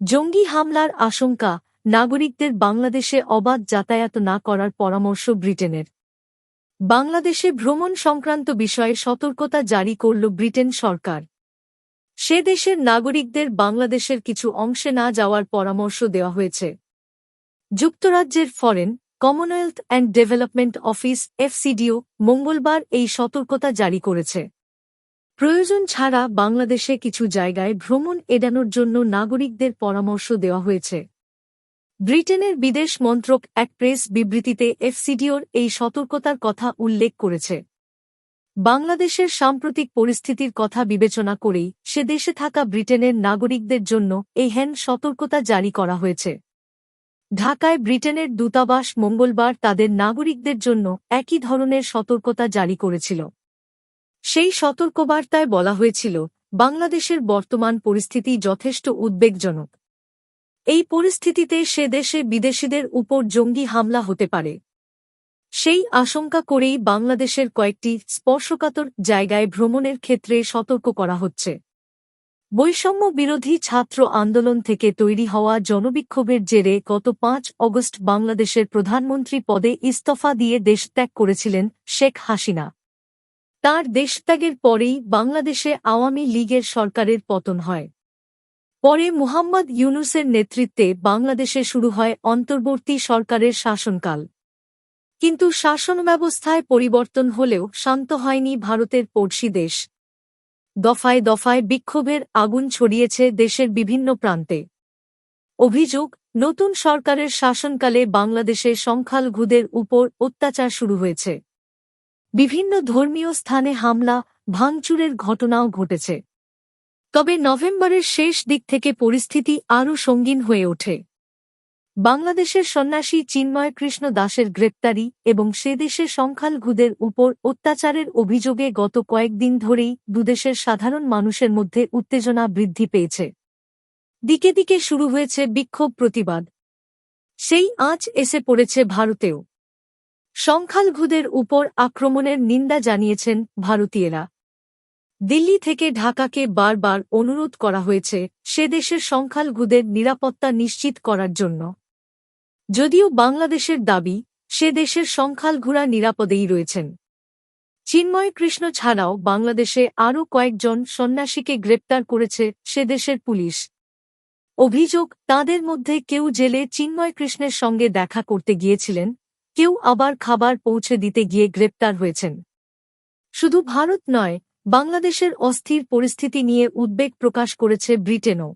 জঙ্গি হামলার আশঙ্কা, নাগরিকদের বাংলাদেশে অবাধ যাতায়াত না করার পরামর্শ ব্রিটেনের। বাংলাদেশে ভ্রমণ সংক্রান্ত বিষয়ে সতর্কতা জারি করল ব্রিটেন সরকার। সে দেশের নাগরিকদের বাংলাদেশের কিছু অংশে না যাওয়ার পরামর্শ দেওয়া হয়েছে। যুক্তরাজ্যের Foreign Commonwealth and Development Office FCDO মঙ্গলবার এই সতর্কতা জারি করেছে। প্রয়োজন ছাড়া বাংলাদেশে কিছু জায়গায় ভ্রমণ এড়ানোর জন্য নাগরিকদের পরামর্শ দেওয়া হয়েছে। ব্রিটেনের বিদেশ মন্ত্রক এক প্রেস বিবৃতিতে এফসিডিওর এই সতর্কতার কথা উল্লেখ করেছে। বাংলাদেশের সাম্প্রতিক পরিস্থিতির কথা বিবেচনা করেই সে দেশে থাকা ব্রিটেনের নাগরিকদের জন্য এই হ্যান সতর্কতা জারি করা হয়েছে। ঢাকায় ব্রিটেনের দূতাবাস মঙ্গলবার তাদের নাগরিকদের জন্য একই ধরনের সতর্কতা জারি করেছিল। সেই সতর্কবার্তায় বলা হয়েছিল, বাংলাদেশের বর্তমান পরিস্থিতি যথেষ্ট উদ্বেগজনক। এই পরিস্থিতিতে সে দেশে বিদেশিদের উপর জঙ্গি হামলা হতে পারে। সেই আশঙ্কা করেই বাংলাদেশের কয়েকটি স্পর্শকাতর জায়গায় ভ্রমণের ক্ষেত্রে সতর্ক করা হচ্ছে। বৈষম্য বিরোধী ছাত্র আন্দোলন থেকে তৈরি হওয়া জনবিক্ষোভের জেরে গত পাঁচ অগস্ট বাংলাদেশের প্রধানমন্ত্রী পদে ইস্তফা দিয়ে দেশত্যাগ করেছিলেন শেখ হাসিনা। তার দেশত্যাগের পরেই বাংলাদেশে আওয়ামী লীগের সরকারের পতন হয়। পরে মুহাম্মদ ইউনুসের নেতৃত্বে বাংলাদেশে শুরু হয় অন্তর্বর্তী সরকারের শাসনকাল। কিন্তু শাসন ব্যবস্থায় পরিবর্তন হলেও শান্ত হয়নি ভারতের পড়শি দেশ। দফায় দফায় বিক্ষোভের আগুন ছড়িয়েছে দেশের বিভিন্ন প্রান্তে। অভিযোগ, নতুন সরকারের শাসনকালে বাংলাদেশে সংখ্যালঘুদের উপর অত্যাচার শুরু হয়েছে। বিভিন্ন ধর্মীয় স্থানে হামলা, ভাঙচুরের ঘটনাও ঘটেছে। তবে নভেম্বরের শেষ দিক থেকে পরিস্থিতি আরও সঙ্গীন হয়ে ওঠে। বাংলাদেশের সন্ন্যাসী চিন্ময় কৃষ্ণ দাসের গ্রেপ্তারি এবং সে দেশের সংখ্যালঘুদের উপর অত্যাচারের অভিযোগে গত কয়েকদিন ধরেই দুদেশের সাধারণ মানুষের মধ্যে উত্তেজনা বৃদ্ধি পেয়েছে। দিকে দিকে শুরু হয়েছে বিক্ষোভ প্রতিবাদ। সেই আঁচ এসে পড়েছে ভারতেও। সংখ্যালঘুদের উপর আক্রমণের নিন্দা জানিয়েছেন ভারতীয়রা। দিল্লি থেকে ঢাকাকে বারবার অনুরোধ করা হয়েছে সে দেশের সংখ্যালঘুদের নিরাপত্তা নিশ্চিত করার জন্য। যদিও বাংলাদেশের দাবি, সে দেশের সংখ্যালঘুরা নিরাপদেই রয়েছেন। চিন্ময় কৃষ্ণ ছাড়াও বাংলাদেশে আরও কয়েকজন সন্ন্যাসীকে গ্রেপ্তার করেছে সে দেশের পুলিশ। অভিযোগ, তাদের মধ্যে কেউ জেলে চিন্ময় কৃষ্ণের সঙ্গে দেখা করতে গিয়েছিলেন কেউ আবার খাবার পৌঁছে দিতে গিয়ে গ্রেপ্তার হয়েছেন। শুধু ভারত নয়, বাংলাদেশের অস্থির পরিস্থিতি নিয়ে উদ্বেগ প্রকাশ করেছে ব্রিটেনও।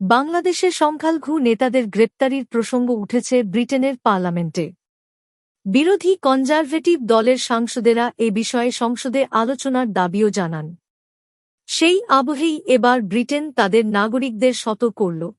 বাংলাদেশের সংখ্যালঘু নেতাদের গ্রেপ্তারির প্রসঙ্গ উঠেছে ব্রিটেনের পার্লামেন্টে। বিরোধী কনজারভেটিভ দলের সাংসদেরা এ বিষয়ে সংসদে আলোচনার দাবিও জানান। সেই আবহেই এবার ব্রিটেন তাদের নাগরিকদের শত করল।